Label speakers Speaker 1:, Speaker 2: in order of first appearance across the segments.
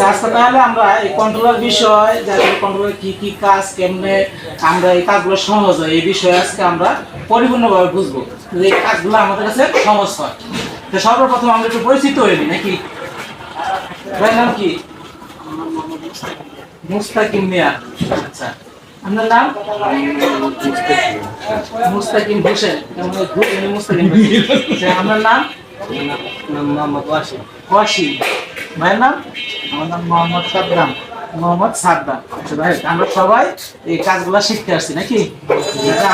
Speaker 1: আচ্ছা তাহলে আমরা এই কন্ট্রোলার বিষয় যাদের কন্ট্রোলার কি কি কাজ কেমনে আমরা এই কাজগুলো সহজ হয় এই বিষয়ে আজকে আমরা পরিপূর্ণভাবে বুঝব। এই কাজগুলো আমাদের কাছে সহজ হয়। তো সর্বপ্রথম আমরা একটু পরিচিত নিই নাকি? নাম কি? মুস্তাকিম মিয়া। আচ্ছা আপনার নাম? মুস্তাকিম হোসেন। এমনি মুস্তাকিম আচ্ছা, আপনার নাম?
Speaker 2: মোহাম্মদ ওয়াসিম।
Speaker 1: ওয়াসিম? ভাইয়ের নাম?
Speaker 2: আমার নাম মোহাম্মদ সাদ্দাম।
Speaker 1: মোহাম্মদ সাদ্দাম। আচ্ছা ভাই আমরা সবাই এই কাজগুলো শিখতে আসছি নাকি?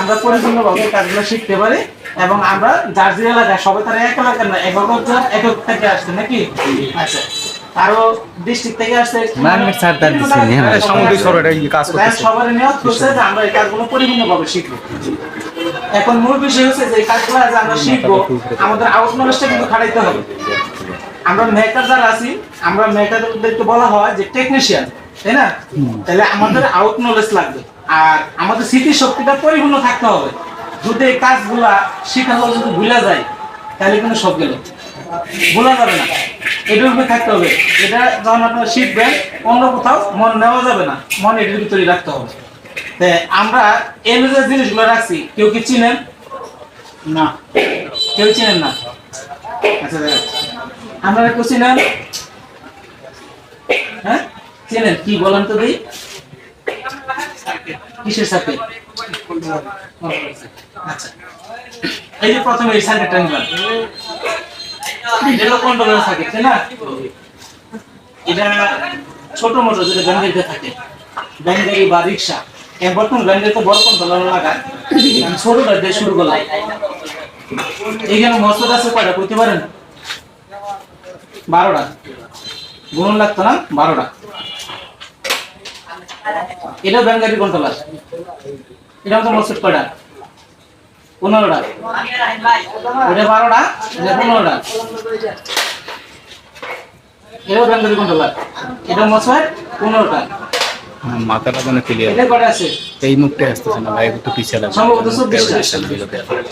Speaker 1: আমরা পরিপূর্ণভাবে কাজগুলো শিখতে পারি এবং আমরা যার এলাকায় সবাই তারা এক এলাকার না এক একজন এক এক থেকে আসছে নাকি? আচ্ছা আরও ডিস্ট্রিক্ট থেকে আসছে।
Speaker 3: সামুদ্রিক এটা কাজ
Speaker 1: সবার করছে যে আমরা এই কাজগুলো পরিপূর্ণভাবে শিখব। এখন মূল বিষয় হচ্ছে যে কাজগুলো যে আমরা শিখব, আমাদের আউট নলেজটা কিন্তু খাটাইতে হবে। আমরা মেকার যারা আছি, আমরা মেকারদেরকে বলা হয় যে টেকনিশিয়ান তাই না? তাহলে আমাদের আউট নলেজ লাগবে। আর আমাদের স্মৃতি শক্তিটা পরিপূর্ণ থাকতে হবে। যদি এই কাজগুলা শেখা হলে যদি ভুলে যায়, তাহলে কিন্তু সব গেল। ভোলা যাবে না। এটার উপরে থাকতে হবে। এটা যখন আপনারা শিখবেন, অন্য কোথাও মন নেওয়া যাবে না। মন এটার ভিতরে রাখতে হবে। আমরা এই জিনিসগুলো রাখছি। কেউ কি চিনেন? না। কেউ চিনেন না? আচ্ছা আপনারা কেউ চিনেন? হ্যাঁ? চিনেন? কি বলেন তো দিই কিসের আচ্ছা। এই যে প্রথমে এই সার্কিটটা নিলাম। এটা থাকে তাই না? এটা ছোট মোটর যেটা ব্যাংকের থাকে। ব্যাংকারি বা রিক্সা। এখন বর্তমান ব্যাংকের তো বড় কন্ট্রোলার লাগায় আমি ছোটটা শুরু করলাম এইখানে মস্তদ আছে কয়টা? করতে পারেন বারোটা। গুণ লাগতো না? বারোটা। এটা ব্যাংকারি কন্ট্রোলার এটা তো মস্তদ কয়টা? পনেরোটা। এটা বারোটা, এটা পনেরোটা। এটাও ব্যাংকারি কন্ট্রোলার এটা মশাই পনেরোটা।
Speaker 3: মাথাটা যেন ক্লিয়ার এই মুখটা আসতেছে না ভাই একটু পিছিয়ে লাগবে
Speaker 1: সম্ভবত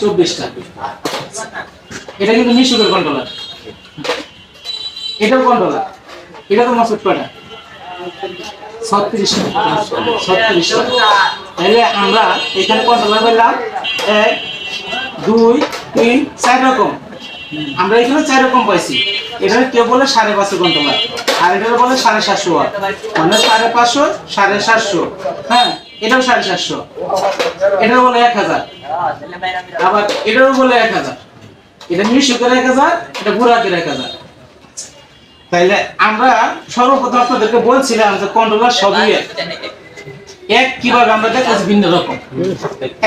Speaker 1: চব্বিশটা। এটা কিন্তু মিশুকের কন্ট্রোলার এটাও কন্ট্রোলার এটা তো মশাই কটা ছত্রিশটা। ছত্রিশটা। তাহলে আমরা এখানে কন্ট্রোলার পেলাম এক দুই তিন চার রকম। আমরা এখানে চার রকম পাইছি। এখানে কেউ বলে সাড়ে পাঁচশো কন্ট্রোলার আর এটা বলে সাড়ে সাতশো ওয়াট মানে সাড়ে পাঁচশো, সাড়ে সাতশো। হ্যাঁ এটাও সাড়ে সাতশো। এটাও বলে এক হাজার। আবার এটাও বলে এক হাজার। এটা মিশুকের এক হাজার, এটা বুড়াকের এক হাজার। তাইলে আমরা সর্বপ্রথম আপনাদেরকে বলছিলাম যে কন্ট্রোলার সবই এক। এক কীভাবে আমরা দেখাচ্ছি ভিন্ন রকম।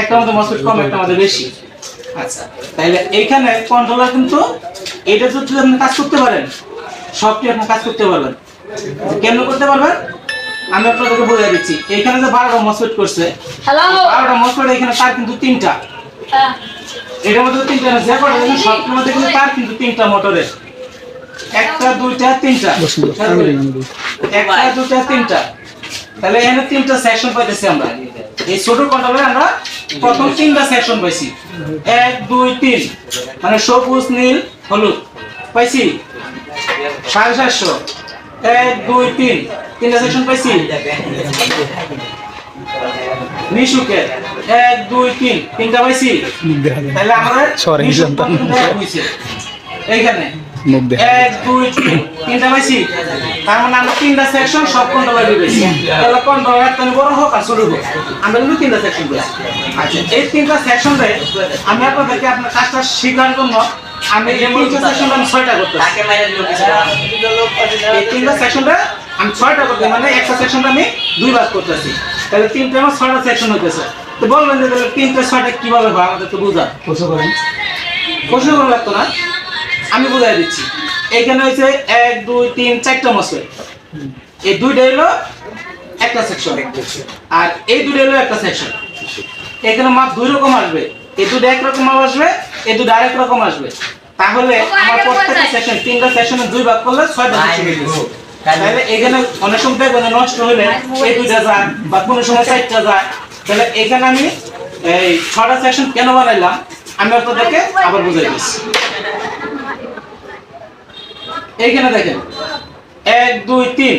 Speaker 1: একটা আমাদের মসফেট কম, একটা আমাদের বেশি। আচ্ছা তাইলে এইখানে কন্ট্রোলার কিন্তু এটা যদি আপনি কাজ করতে পারেন সবটি আপনি কাজ করতে পারবেন। কেন করতে পারবেন? আমি আপনাদেরকে বলে দিচ্ছি। এইখানে যে বারোটা মসফেট করছে বারোটা মসফেট এখানে তার কিন্তু তিনটা। এটার মধ্যে তিনটা না যে কটা দেখেন মধ্যে কিন্তু তার কিন্তু তিনটা মোটরের একটা দুইটা তিনটা। একটা দুইটা তিনটা। তাহলে এখানে তিনটা সেকশন পাইতেছি আমরা। এই ছোট কন্ট্রোলে আমরা প্রথম তিনটা সেকশন পাইছি। এক দুই তিন। মানে সবুজ নীল হলুদ। পাইছি? সাড়ে সাতশো এক দুই তিন। তিনটা সেকশন পাইছি? নিশুকে এক দুই তিন। তিনটা পাইছি? তাহলে আমরা। এইখানে।
Speaker 3: মুখ দেখা
Speaker 1: এক দুই তিন। তিনটা পাইছি। তার মানে আমরা তিনটা সেকশন সব কন্ট্রোলার দিয়েছি। তাহলে কন্ট্রোলার তুমি বড় হোক আর ছোট হোক। আমরা কিন্তু তিনটা সেকশন দিয়েছি আচ্ছা এই তিনটা সেকশন রে আমি আপনাদেরকে আপনার কাজটা শেখার জন্য আমি এই তিনটা সেকশন আমি ছয়টা করতে এই তিনটা সেকশনটা আমি ছয়টা করতে মানে একটা সেকশনটা আমি দুই ভাগ করতেছি। তাহলে তিনটা আমার ছয়টা সেকশন হইতেছে। তো বলবেন যে তাহলে তিনটা ছয়টা কীভাবে হয় আমাদের তো বুঝা প্রশ্ন করেন। প্রশ্ন করা লাগতো না? আমি বুঝাই দিচ্ছি। এইখানে হয়েছে এক দুই তিন চারটা মসলে। এই দুইটা হলো একটা সেকশন আর এই দুইটা হলো একটা সেকশন এখানে মাপ দুই রকম আসবে। এই দুটো এক রকম মাপ আসবে এই দুটো আরেক রকম আসবে। তাহলে আমার প্রত্যেকটা সেকশন তিনটা সেকশনে দুই ভাগ করলে হয়ে গেছে তাহলে এখানে অনেক সময় দেখবেন নষ্ট হলে এই দুইটা যায় বা কোনো সময় চারটা যায়। তাহলে এখানে আমি এই ছটা সেকশন কেন বানাইলাম? আমি আপনাদেরকে আবার বুঝাই দিচ্ছি। এইখানে দেখেন। এক, দুই, তিন।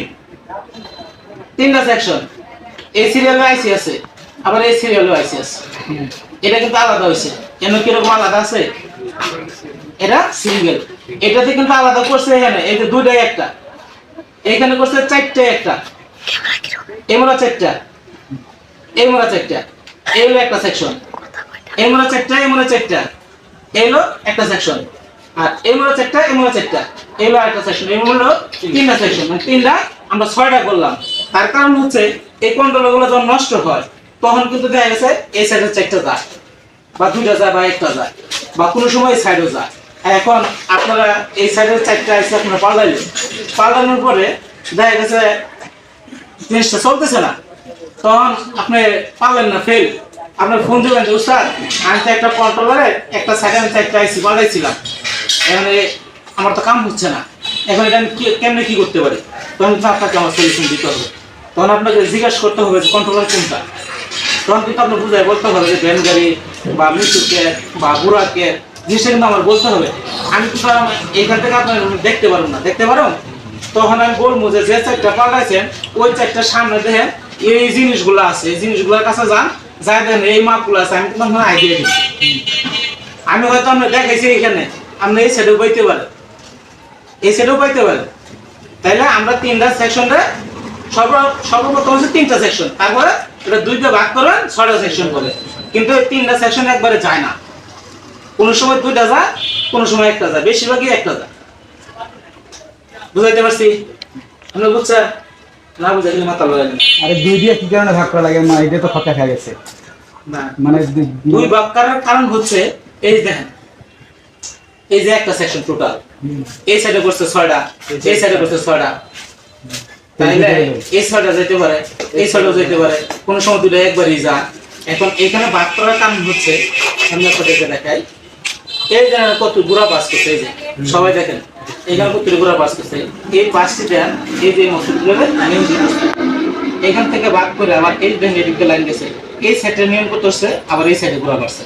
Speaker 1: তিনটা সেকশন এই সিরিয়ালে আইসি আছে, আবার এই সিরিয়ালে আইসি আছে। এটা কিন্তু আলাদা হয়েছে কেন কীরকম আলাদা আছে? এটা সিঙ্গেল এটাতে কিন্তু আলাদা করছে এখানে। এই যে দুইটাই একটা। এখানে করছে চারটে একটা। এমরা চারটা। এমরা চারটা। এই হলো একটা সেকশন এমরা চারটা এমরা চারটা। এই হলো একটা সেকশন আর এমরা চারটা এমরা চারটা। এই হলো একটা সেকশন এই হলো তিনটা সেকশন মানে তিনটা আমরা ছয়টা করলাম। তার কারণ হচ্ছে এই কন্ট্রোলগুলো যখন নষ্ট হয় তখন কিন্তু দেখা গেছে এই সাইডে চারটা যায় বা দুইটা যায় বা একটা যায় বা কোনো সময় এই সাইডও যায়। এখন আপনারা এই সাইডের চারটা এসে আপনারা পাল্টাইলেন। পাল্টানোর পরে দেখা গেছে জিনিসটা চলতেছে না। তখন আপনি পারলেন না ফেল আপনার ফোন দিলেন যে উস্তাদ আমি তো একটা কন্ট্রোলারে একটা সাইডে আমি চারটা আইসি পাল্টাইছিলাম। এখানে আমার তো কাম হচ্ছে না। এখন এটা আমি কেমনে কি করতে পারি? তখন কিন্তু আপনাকে আমার সলিউশন দিতে হবে। তখন আপনাকে জিজ্ঞাসা করতে হবে যে কন্ট্রোলার কোনটা? তখন কিন্তু আপনি বুঝায় বলতে হবে যে ভ্যান গাড়ি বা মিশুকে বা বুড়াকে জিনিসটা কিন্তু আমার বলতে হবে। আমি কিন্তু এইখান থেকে আপনার দেখতে পারব না। দেখতে পারো তখন আমি বলব যে যে চারটা পাল্টাইছেন, ওই চারটার সামনে দেখেন, এই জিনিসগুলো আছে। এই জিনিসগুলোর কাছে যান, যাই দেন এই মাপগুলো আছে। আমি কিন্তু আইডিয়া দিই আমি হয়তো আমরা দেখাইছি এখানে আপনি এই সাইডে বইতে পারেন এই সাইডেও পাইতে পারেন তাইলে আমরা তিনটা সেকশনে সর্ব সর্বপ্রথম হচ্ছে তিনটা সেকশন তারপরে এটা দুইটা ভাগ করেন ছয়টা সেকশন করে কিন্তু এই তিনটা সেকশন একবারে যায় না। কোনো সময় দুইটা যায় কোনো সময় একটা যায়। বেশিরভাগই একটা যায়। বুঝাইতে পারছি? আপনি বুঝছেন? না বুঝাই গেলে মাথা লাগাই
Speaker 2: আরে দুই দিয়ে কি কারণে ভাগ করা লাগে? না এটা তো ফাঁকা খেয়ে গেছে।
Speaker 1: না।
Speaker 2: মানে দুই-
Speaker 1: ভাগ করার কারণ হচ্ছে এই যে দেখেন এই যে একটা সেকশন টোটাল। এই সাইডে করছে ছয়টা এই সাইডে করছে ছয়টা। তাইলে এই ছয়টা যেতে পারে এই ছয়টা যেতে পারে কোনো সময় দুটো একবারই যা এখন এখানে ভাগ করার কারণ হচ্ছে আমি আপনাদেরকে দেখাই। এই যে কত গুড়া পাস করছে এই যে সবাই দেখেন এখানে কত গুড়া পাস করছে। এই পাঁচটিটা এই যে মসজিদগুলো এখান থেকে ভাগ করে আবার এই যে এদিকে লাইন গেছে। এই সাইডে নিয়ম করতে হচ্ছে? আবার এই সাইডে ঘোরা পারছে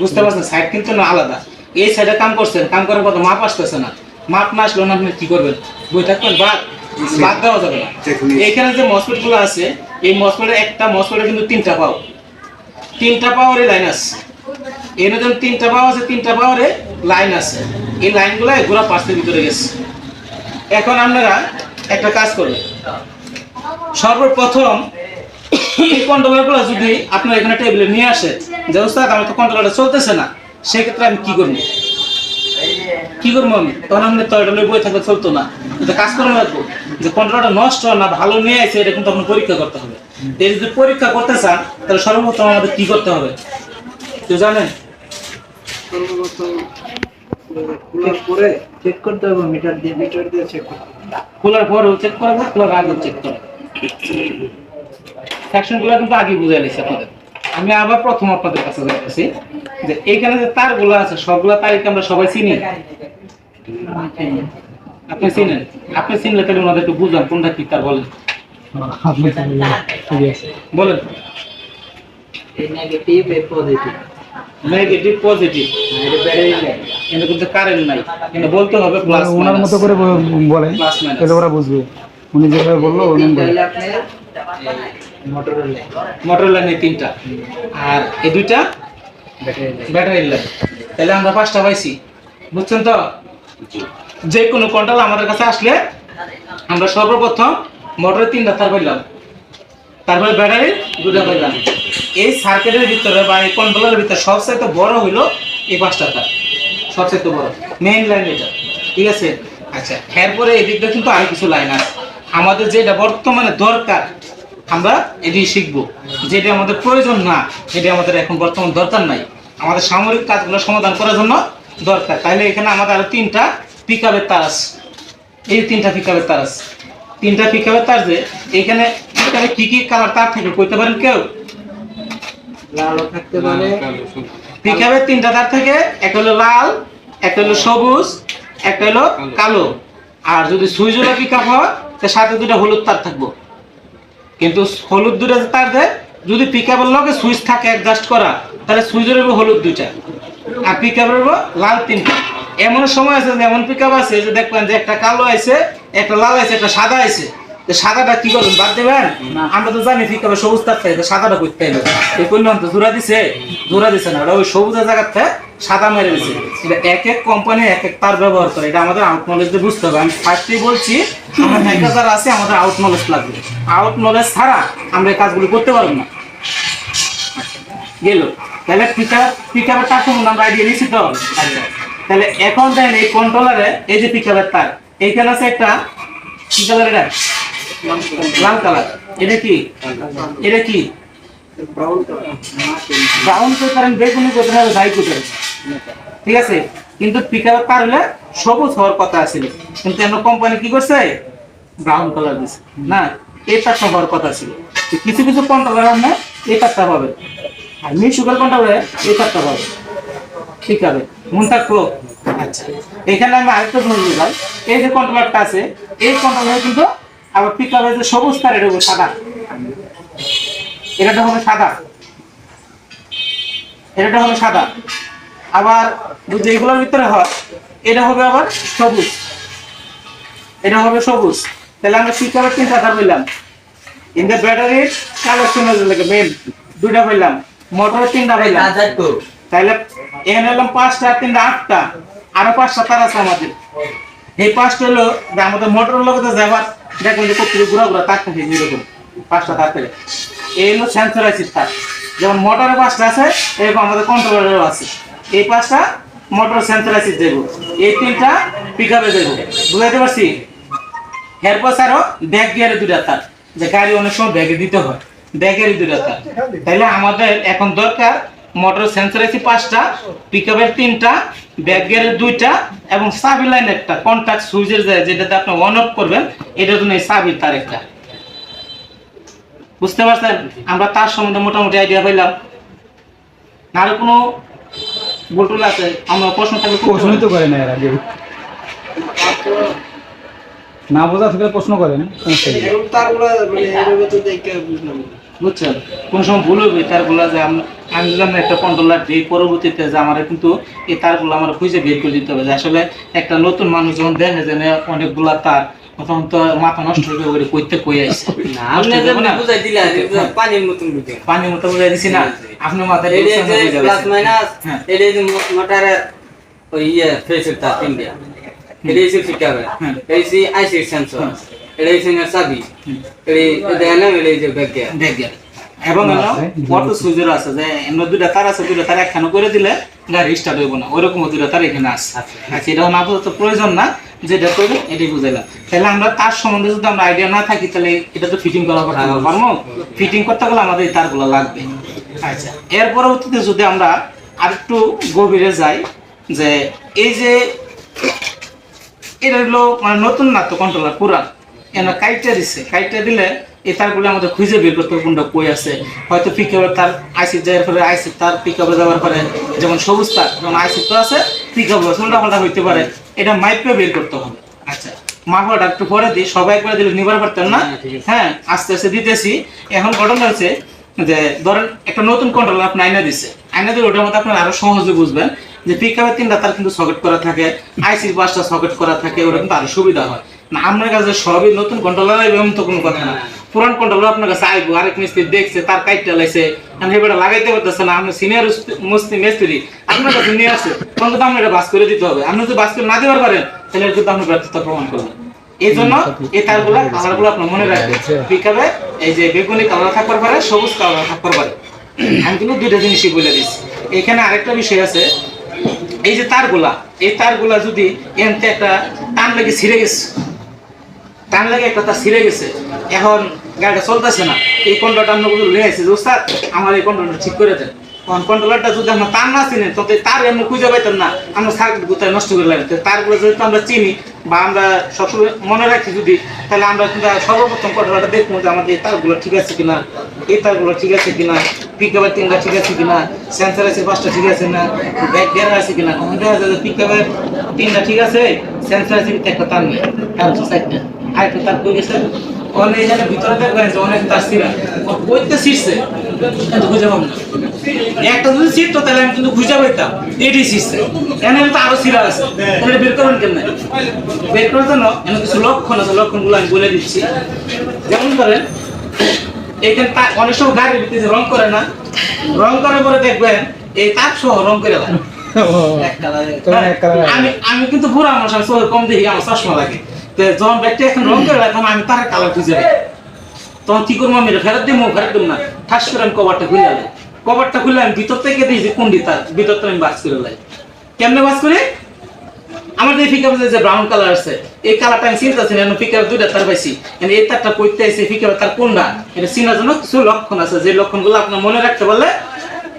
Speaker 1: বুঝতে পারছেন? সাইড কিন্তু না আলাদা। এই সাইডে কাম করছেন কাম করার পর মাপ আসতেছে না। মাপ না আসলে আপনি কি করবেন? বই থাকবেন বাদ বাদ দেওয়া যাবে না। এখানে যে মসপেটগুলো আছে এই মসপেটের একটা মসপেটে কিন্তু তিনটা পাও। তিনটা পাওয়ারে লাইন আছে। এর জন্য তিনটা পাওয়া আছে তিনটা পাওয়ারে লাইন আছে। এই লাইনগুলো ঘোরা পার্সের ভিতরে গেছে। এখন আপনারা একটা কাজ করবেন। সর্বপ্রথম এই কন্ট্রোলারগুলো যদি আপনার এখানে টেবিলে নিয়ে আসে যে ওস্তাদ আমার তো কন্ট্রোলারটা চলতেছে না। সেক্ষেত্রে আমি কি করব? কি করব আমি? তখন আপনি তো এটা বই থাকলে চলতো না। কাজ করে রাখব যে কন্ট্রোলারটা নষ্ট না ভালো নিয়ে আসে এটা কিন্তু আপনার পরীক্ষা করতে হবে। যদি পরীক্ষা করতে চান তাহলে সর্বপ্রথম আমাদের কি করতে হবে? কেউ জানেন?
Speaker 2: পরে চেক করতে হবে মিটার দিয়ে মিটার দিয়ে চেক করতে
Speaker 1: খোলার পরেও চেক করা যায় খোলার আগে চেক করা সেকশনগুলো কিন্তু আগে বুঝে নিছি আপনাদের। আমি আবার প্রথম আপনাদের কাছে যাচ্ছি যে এইখানে যে তারগুলো আছে সবগুলা তারকে আমরা সবাই চিনি? আপনি চিনেন? আপনি চিনলে তাহলে ওনাদের একটু বুঝান কোনটা কি তার বলেন। বলেন।
Speaker 2: নেগেটিভ পজিটিভ
Speaker 1: নেগেটিভ পজিটিভ
Speaker 2: এটা
Speaker 1: কিন্তু কিন্তু কারেন্ট নাই। কিন্তু বলতে হবে প্লাস
Speaker 4: ওনার মতো করে বলে
Speaker 1: প্লাস
Speaker 4: তাহলে ওরা বুঝবে। উনি যেভাবে বলল উনি বলে।
Speaker 2: তাহলে আপনি মোটরের লাইন
Speaker 1: মোটর লাইনে তিনটা। আর এই দুইটা?
Speaker 2: ব্যাটারি লাইন
Speaker 1: তাহলে আমরা পাঁচটা পাইছি। বুঝছেন তো? যে কোনো কন্ট্রোল আমাদের কাছে আসলে আমরা সর্বপ্রথম মোটরের তিনটা তার পাইলাম। তারপরে ব্যাটারি দুটা পাইলাম। এই সার্কিটের ভিতরে বা এই কন্ট্রোলের ভিতরে সবচাইতে বড় হইল এই পাঁচটা তার। সবচাইতে বড়। মেইন লাইন এটা। ঠিক আছে? আচ্ছা এরপরে এই দিকটা কিন্তু আরও কিছু লাইন আছে। আমাদের যেটা বর্তমানে দরকার আমরা এটি শিখব যেটা আমাদের প্রয়োজন না সেটা আমাদের এখন বর্তমান দরকার নাই। আমাদের সামরিক কাজগুলো সমাধান করার জন্য দরকার। তাহলে এখানে আমাদের আরও তিনটা পিকআপের তার আছে। এই তিনটা পিকআপের তার আছে। তিনটা পিকআপের তার যে এখানে এখানে কি কি কালার তার থাকে কইতে পারেন কেউ?
Speaker 2: লালও থাকতে পারে।
Speaker 1: পিকআপের তিনটা তার থেকে একটা হলো লাল একটা হলো সবুজ একটা হলো কালো। আর যদি সুইচওয়ালা পিকআপ হয় তার সাথে দুটো হলুদ তার থাকব। কিন্তু হলুদ দুটো তার দেয়। যদি পিকআপের লগে সুইচ থাকে অ্যাডজাস্ট করা তাহলে সুইচের উপর হলুদ দুইটা। আর পিকআপের উপর লাল তিনটা। এমন সময় আছে যে এমন পিক আপ আছে যে দেখবেন যে একটা কালো আছে একটা লাল আছে একটা সাদা আছে সাদাটা কি করবেন? বাদ দেবেন? আমরা তো জানি ঠিক হবে সবুজ তার থেকে সাদাটা করতে হবে এই করলাম তো জোড়া দিছে? জোড়া দিছে না ওটা ওই সবুজের জায়গাতে সাদা মেরে দিছে। এটা এক এক কোম্পানি এক এক তার ব্যবহার করে। এটা আমাদের আউট নলেজ দিয়ে বুঝতে হবে। আমি ফার্স্টেই বলছি আমার হ্যাকার যারা আছে আমাদের আউট নলেজ লাগবে। আউট নলেজ ছাড়া আমরা এই কাজগুলো করতে পারব না। গেল। তাহলে পিকআপ পিকআপের তার সম্বন্ধে আমরা আইডিয়া নিচ্ছি তো? আচ্ছা। তাহলে এখন দেখেন এই কন্ট্রোলারে এই যে পিকআপের তার এইখানে আছে একটা কি কালার এটা? লাল কালার এটা কি? এটা কি?
Speaker 2: ব্রাউন কালার
Speaker 1: ব্রাউন পারেন বেগুনি যাই করতে পারেন। ঠিক আছে? কিন্তু পিকআপের তার হলে সবুজ হওয়ার কথা ছিল। কিন্তু এমন কোম্পানি কি করছে? ব্রাউন কালার দিছে। না এই তারটা হওয়ার কথা ছিল। কিছু কিছু কন্ট্রোলার আপনি এই তারটা পাবে আর মিউসিক্যাল কন্ট্রোলারে এই তারটা পাবে ঠিক আছে? মন থাকব আচ্ছা। এখানে আমি আরেকটা জিনিস বুঝলাম। এই যে কন্ট্রোলারটা আছে এই কন্ট্রোলার কিন্তু আবার পিকআপের যে সবুজ তার এটা সাদা। এটা হবে সাদা। এটা হবে সাদা। আবার যদি এগুলোর ভিতরে হয় এটা হবে আবার সবুজ। এটা হবে সবুজ। তাহলে আমরা পিকআপের তিনটা তার বললাম ইন দ্য ব্যাটারি কালেকশন লাগে মেন দুইটা বললাম মোটরের তিনটা বললাম তাহলে এখানে হলাম পাঁচটা তিনটা আটটা। আরও পাঁচটা তার আছে আমাদের। এই পাঁচটা হলো আমাদের মোটরের লোক যাবার দেখবেন যে কত ঘুরা ঘুরা তার থাকে যেরকম পাঁচটা তার থেকে এই হলো সেন্সরাইসিস তার। যেমন মোটরের পাঁচটা আছে এরকম আমাদের কন্ট্রোলারেরও আছে। এই পাঁচটা মোটর সেন্সরাইসিস দেবো। এই তিনটা পিক আপে দেবো। বুঝাইতে পারছি? এরপর আরও ব্যাগ গিয়ারে দুটা তার। যে গাড়ি অনেক সময় ব্যাগে দিতে হয়। ব্যাগের দুটা তার। তাহলে আমাদের এখন দরকার মোটর সেন্সর আছে পাঁচটা পিকআপের তিনটা ব্যাক গিয়ারের দুইটা এবং সাবি লাইন একটা কন্টাক্ট সুইচের যেটাতে আপনি অন অফ করবেন, এটার জন্য এই সাবি তার একটা। বুঝতে পারছেন? আমরা তার সম্বন্ধে মোটামুটি আইডিয়া পাইলাম। আর কোনো বলটুল আছে আমরা প্রশ্ন থাকলে
Speaker 4: প্রশ্নই তো করে না এর আগে। না বোঝা থেকে প্রশ্ন করে
Speaker 2: তারগুলো মানে এইভাবে তো দেখে বুঝলাম
Speaker 1: বুঝছেন? কোন সময় ভুল হবে তারগুলো যে আমি যদি আমরা একটা কন্ট্রোলার দিই পরবর্তীতে যে আমার কিন্তু এই তারগুলো আমার খুঁজে বের করে দিতে হবে। যে আসলে একটা নতুন মানুষ যখন দেখে যে অনেকগুলা তার তখন তো মাথা নষ্ট হয়ে যাবে কইতে কই আইছে।
Speaker 5: আপনি? বুঝাই দিলে পানির মতন বুঝে
Speaker 1: পানির মতো বুঝাই দিছি না? আপনি মাথা
Speaker 5: এটা যে প্লাস মাইনাস
Speaker 1: হ্যাঁ।
Speaker 5: এটা যে মোটরের ওই ইয়ে ফেসের তার তিনটা এটা
Speaker 1: হুম।
Speaker 5: এটা হচ্ছে আইসি সেন্সর। এটা হচ্ছে চাবি। এটা দেয় না এটা হচ্ছে ব্যাগ।
Speaker 1: এবং অটো সুইচের আছে যে এমন দুইটা তার আছে দুইটা তার একখানে করে দিলে গাড়ি স্টার্ট হইব না। ওইরকম দুইটা তার এখানে আছে। আচ্ছা। এটাও না বুঝতে প্রয়োজন না। যেটা করবে এটাই বুঝাইলাম। তাহলে আমরা তার সম্বন্ধে যদি আমরা আইডিয়া না থাকি তাহলে এটা তো ফিটিং করা করতে পারব? ফিটিং করতে গেলে আমাদের এই তারগুলো লাগবে। আচ্ছা এর পরবর্তীতে যদি আমরা আরেকটু গভীরে যাই যে এই যে এটা হলো মানে নতুন না তো কন্ট্রোলার পুরান এনে কাইটটা দিছে। কাইটটা দিলে এই তারগুলো আমাদের খুঁজে বের করতে কোনটা কই আছে। হয়তো পিকআপের তার আইসি যাওয়ার পরে আইসি তার পিকআপে যাওয়ার পরে যেমন সবুজ তার যেমন আইসি তো আছে পিকআপ উল্টা পাল্টা হইতে পারে। এটা মাইপে বের করতে হবে। আচ্ছা মাপটা একটু পরে দিই সবাই একবার দিলে নিবার পারতেন না? হ্যাঁ আস্তে আস্তে দিতেছি। এখন ঘটনা হচ্ছে যে ধরেন একটা নতুন কন্ট্রোলার আপনি আইনা দিছে। আইনা দিলে ওটার মধ্যে আপনার আরও সহজে বুঝবেন যে পিকআপের তিনটা তার কিন্তু সকেট করা থাকে আইসির পাঁচটা সকেট করা থাকে, ওটা কিন্তু আরও সুবিধা হয়। না, আপনার কাছে সবই নতুন কন্ট্রোলার এরকম তো কোনো কথা না। পুরান কন্ট্রোলার আপনার কাছে আইবো, আরেক মিস্ত্রি দেখছে, তার কাইটটা লাইছে আমি এবারে লাগাইতে পারতেছে না, আপনি সিনিয়র মুস্তি মিস্ত্রি, আপনার কাছে নিয়ে আসছে তখন কিন্তু আপনি এটা বাস করে দিতে হবে। আপনি যদি বাস করে না দিতে পারেন, তাহলে কিন্তু আপনি ব্যর্থতা প্রমাণ করবেন। এই জন্য এই তারগুলা কালারগুলো আপনার মনে রাখবেন। পিকআপে এই যে বেগুনি কালার থাকবার পারে সবুজ কালার থাকবার পারে। আমি কিন্তু দুইটা জিনিসই বলে দিচ্ছি। এখানে আরেকটা বিষয় আছে। এই যে তারগুলা এই তারগুলা যদি এনতে একটা টান লেগে ছিঁড়ে গেছে টান লেগে একটা তার ছিঁড়ে গেছে এখন গাড়িটা চলতেছে না এই কন্ট্রোলটা আমরা বলে নিয়ে আসছি ওস্তাদ আমার এই কন্ট্রোলটা ঠিক করে দেন। কন্ট্রোলারটা যদি আমরা তার না চিনি, তো তার আমরা খুঁজে পাইতাম না। আমরা সার্কিট কোথায় নষ্ট করে লাগবে তারগুলো যদি আমরা চিনি বা আমরা সবসময় মনে রাখি যদি, তাহলে আমরা কিন্তু সর্বপ্রথম কন্ট্রোলারটা দেখব যে আমাদের এই তারগুলো ঠিক আছে কিনা, এই তারগুলো ঠিক আছে কিনা, পিকআপের তিনটা ঠিক আছে কিনা সেন্সার আছে পাঁচটা ঠিক আছে না, ব্যাক গিয়ার আছে কিনা কখন দেখা যায় যে পিকআপের তিনটা ঠিক আছে সেন্সার আছে একটা তার নেই, তার আরেকটা তার কই গেছে? অনেক এখানে ভিতরে দেখবেন যে অনেক তার ছিঁড়া। ও কইতে ছিঁড়ছে। কিন্তু খুঁজে পাবো একটা যদি সিট তো তাহলে আমি কিন্তু খুঁজে পাইতাম। এটি সিস্টেম এখানে তো আরও সিরা আছে। বের করবেন কেমন? বের করার জন্য এখানে কিছু লক্ষণ আছে। লক্ষণগুলো আমি বলে দিচ্ছি। যেমন করেন এখানে তা- অনেক সময় গাড়ির ভিতরে রং করে না রং করে পরে দেখবেন এই তাপ সহ রং করে
Speaker 5: কালার।
Speaker 1: আমি আমি কিন্তু বুড়া মানুষ আমি চোখে কম দেখি আমার চশমা লাগে। যখন ব্যক্তি এখন রং করে তখন আমি তার কালার খুঁজে তখন কি করব আমি? ফেরত দিব ফেরত দিব না। ঠাস করে আমি কভারটা খুলে আলাই। কভারটা খুলে আমি ভিতর থেকে দিই যে কোনটি তার। ভিতর আমি বাস করে লাই কেমনে বাস করি? আমার যে ফিকার যে ব্রাউন কালার আছে এই কালারটা আমি চিন্তা ছিল ফিকার দুইটা তার পাইছি। এই তারটা কইতে আছে ফিকার তার কোনটা? এটা চিনার জন্য কিছু লক্ষণ আছে। যে লক্ষণগুলো আপনার মনে রাখতে পারলে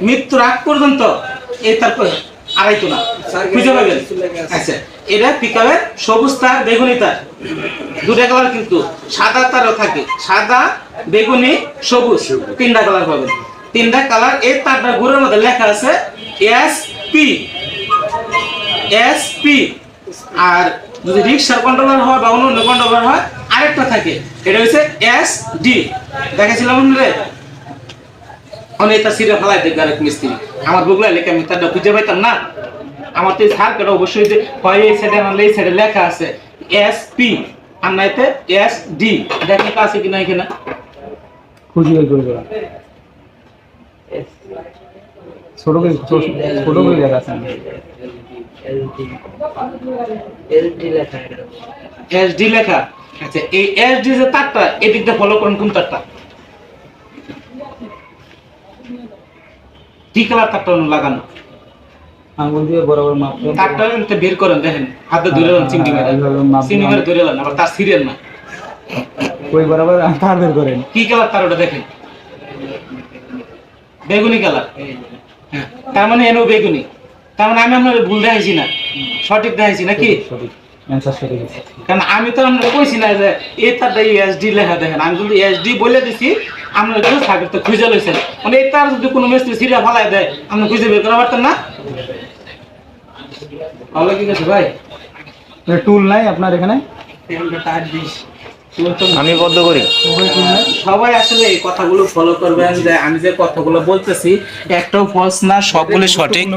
Speaker 1: মৃত্যুর আগ পর্যন্ত এই তার আড়াইতো না। খুঁজে পাবেন। আচ্ছা। এটা পিকাপের সবুজ তার বেগুনি তার। দুটা কালার কিন্তু। সাদা তারও থাকে। সাদা বেগুনি সবুজ। তিনটা কালার পাবেন। তিনটা কালার। এই তারটা ঘুরের মধ্যে লেখা আছে এস পি এস পি আর যদি রিক্সার কন্ট্রোলার হয় বা অন্য কন্ট্রোলার হয় আরেকটা থাকে। এটা হচ্ছে এস ডি দেখেছিলাম রে অনেক তার সিরে ফেলাই দেখবে আরেক মিস্ত্রি। আমার বুগলা লেখা আমি তারটা খুঁজে পাইতাম না। আমার তো সার কেটে অবশ্যই যে হয় এই সাইডে আনলে এই সাইডে লেখা আছে এস পি আর নাইতে এস ডি দেখেন তো আছে কিনা এখানে?
Speaker 4: খুঁজি বের করে দেওয়া। ছোট করে ছোট করে দেখা আছে।
Speaker 2: লেখা
Speaker 1: এস ডি লেখা। আচ্ছা এই এস ডি যে তারটা এদিকটা ফলো করুন কোন তারটা? কি কালার তারটা লাগানো?
Speaker 4: আঙুল দিয়ে বরাবর মাপ করে
Speaker 1: তারটা একটু বের করেন দেখেন হাতে ধরে নেন চিংড়ি মেরে চিংড়ি মেরে ধরে নেন আবার তার সিরিয়াল না।
Speaker 4: ওই বরাবর তার বের করেন।
Speaker 1: কি কালার তার ওটা দেখেন? বেগুনি কালার। হ্যাঁ তার মানে এনেও বেগুনি। তার মানে আমি আপনার ভুল দেখাইছি না। সঠিক দেখাইছি নাকি
Speaker 4: সঠিক আছে।
Speaker 1: কারণ আমি তো আপনার কইছি না যে এই তারটা এসডি লেখা দেখেন। আমি কিন্তু এসডি বলে দিছি আপনার কিন্তু সাগর তো খুঁজে লইছেন। মানে এই তার যদি কোনো মিস্ত্রি সিরিয়া ফালাই দেয় আপনি খুঁজে বের করা পারতেন না? ভালো কি গেছে ভাই?
Speaker 4: টুল নাই আপনার এখানে?
Speaker 6: আমি বদ্ধ করি।
Speaker 1: সবাই আসলে এই কথাগুলো ফলো করবেন যে আমি যে কথাগুলো বলতেছি একটাও ফলস না সবগুলো সঠিক।